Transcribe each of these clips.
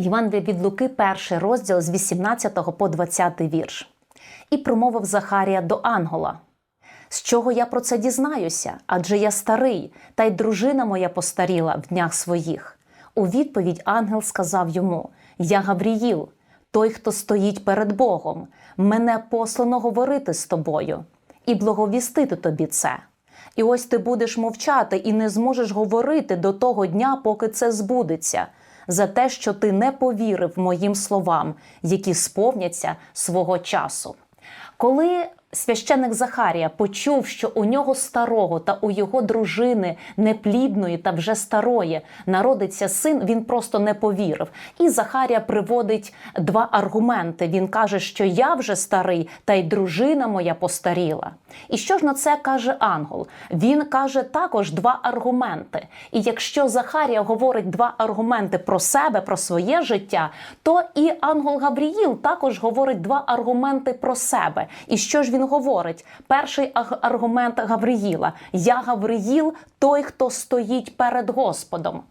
Євангелія від Луки, перший розділ з 18 по 20 вірш. І промовив Захарія до ангела: З чого я про це дізнаюся? Адже я старий, та й дружина моя постаріла в днях своїх. У відповідь ангел сказав йому: Я Гавріїл, той, хто стоїть перед Богом, мене послано говорити з тобою і благовістити тобі це. І ось ти будеш мовчати і не зможеш говорити до того дня, поки це збудеться, за те, що ти не повірив моїм словам, які сповняться свого часу. Коли священик Захарія почув, що у нього старого та у його дружини неплідної та вже старої народиться син, він просто не повірив. І Захарія приводить два аргументи. Він каже, що я вже старий, та й дружина моя постаріла. І що ж на це каже ангел? Він каже також два аргументи. І якщо Захарія говорить два аргументи про себе, про своє життя, то і ангел Гавріїл також говорить два аргументи про себе. І що ж він говорить? Перший аргумент Гавриїла: Я Гавриїл, той, хто стоїть перед Господом.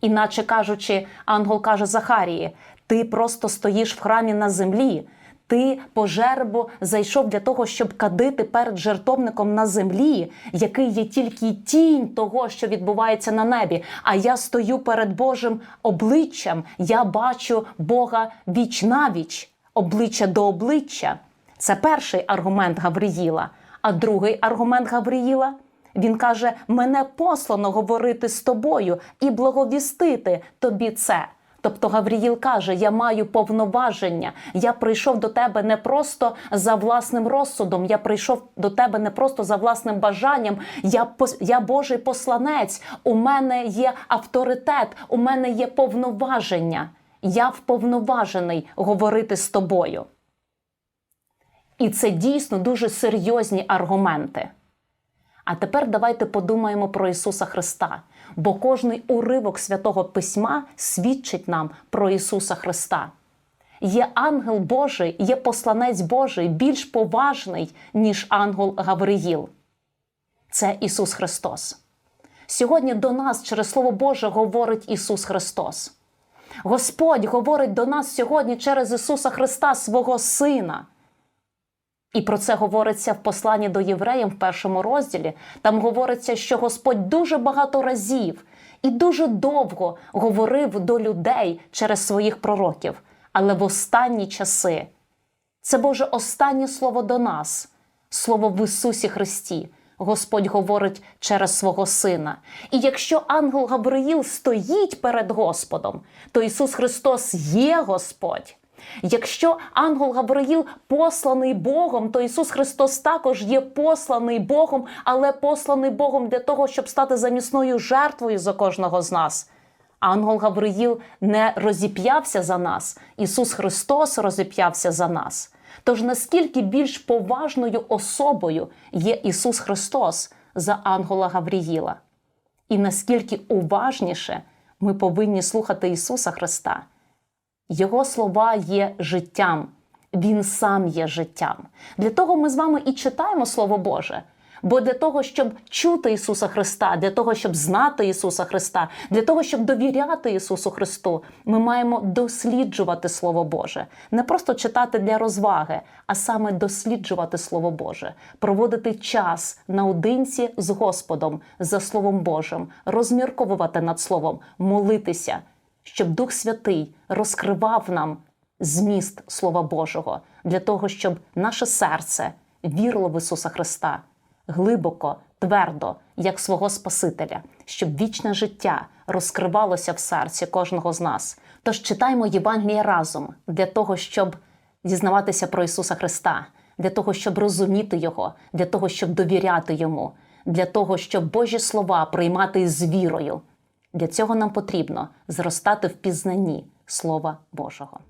Іначе кажучи, ангел каже Захарії: ти просто стоїш в храмі на землі. Ти по жербу зайшов для того, щоб кадити перед жертовником на землі, який є тільки тінь того, що відбувається на небі. А я стою перед Божим обличчям. Я бачу Бога віч навіч, обличчя до обличчя. Це перший аргумент Гавриїла. А другий аргумент Гавриїла він каже: мене послано говорити з тобою і благовістити тобі це. Тобто Гавріїл каже: Я маю повноваження. Я прийшов до тебе не просто за власним розсудом. Я прийшов до тебе не просто за власним бажанням. Я я Божий посланець. У мене є авторитет, у мене є повноваження. Я вповноважений говорити з тобою. І це дійсно дуже серйозні аргументи. А тепер давайте подумаємо про Ісуса Христа, бо кожний уривок святого Письма свідчить нам про Ісуса Христа. Є ангел Божий, є посланець Божий більш поважний, ніж ангел Гавриїл. Це Ісус Христос. Сьогодні до нас через Слово Боже говорить Ісус Христос. Господь говорить до нас сьогодні через Ісуса Христа, свого Сина. І про це говориться в посланні до євреїв в першому розділі. Там говориться, що Господь дуже багато разів і дуже довго говорив до людей через своїх пророків. Але в останні часи це Боже останнє слово до нас, слово в Ісусі Христі. Господь говорить через свого Сина. І якщо ангел Габриїл стоїть перед Господом, то Ісус Христос є Господь. Якщо ангел Гавриїл посланий Богом, то Ісус Христос також є посланий Богом, але посланий Богом для того, щоб стати замісною жертвою за кожного з нас. Ангел Гавриїл не розіп'явся за нас, Ісус Христос розіп'явся за нас. Тож наскільки більш поважною особою є Ісус Христос за ангела Гавріїла? І наскільки уважніше ми повинні слухати Ісуса Христа? Його слова є життям, Він сам є життям. Для того ми з вами і читаємо Слово Боже. Бо для того, щоб чути Ісуса Христа, для того, щоб знати Ісуса Христа, для того, щоб довіряти Ісусу Христу, ми маємо досліджувати Слово Боже, не просто читати для розваги, а саме досліджувати Слово Боже, проводити час наодинці з Господом за Словом Божим, розмірковувати над Словом, молитися щоб Дух Святий розкривав нам зміст Слова Божого для того, щоб наше серце вірило в Ісуса Христа глибоко, твердо, як свого Спасителя, щоб вічне життя розкривалося в серці кожного з нас. Тож читаймо Євангеліє разом для того, щоб дізнаватися про Ісуса Христа, для того, щоб розуміти Його, для того, щоб довіряти Йому, для того, щоб Божі слова приймати з вірою. Для цього нам потрібно зростати в пізнанні Слова Божого.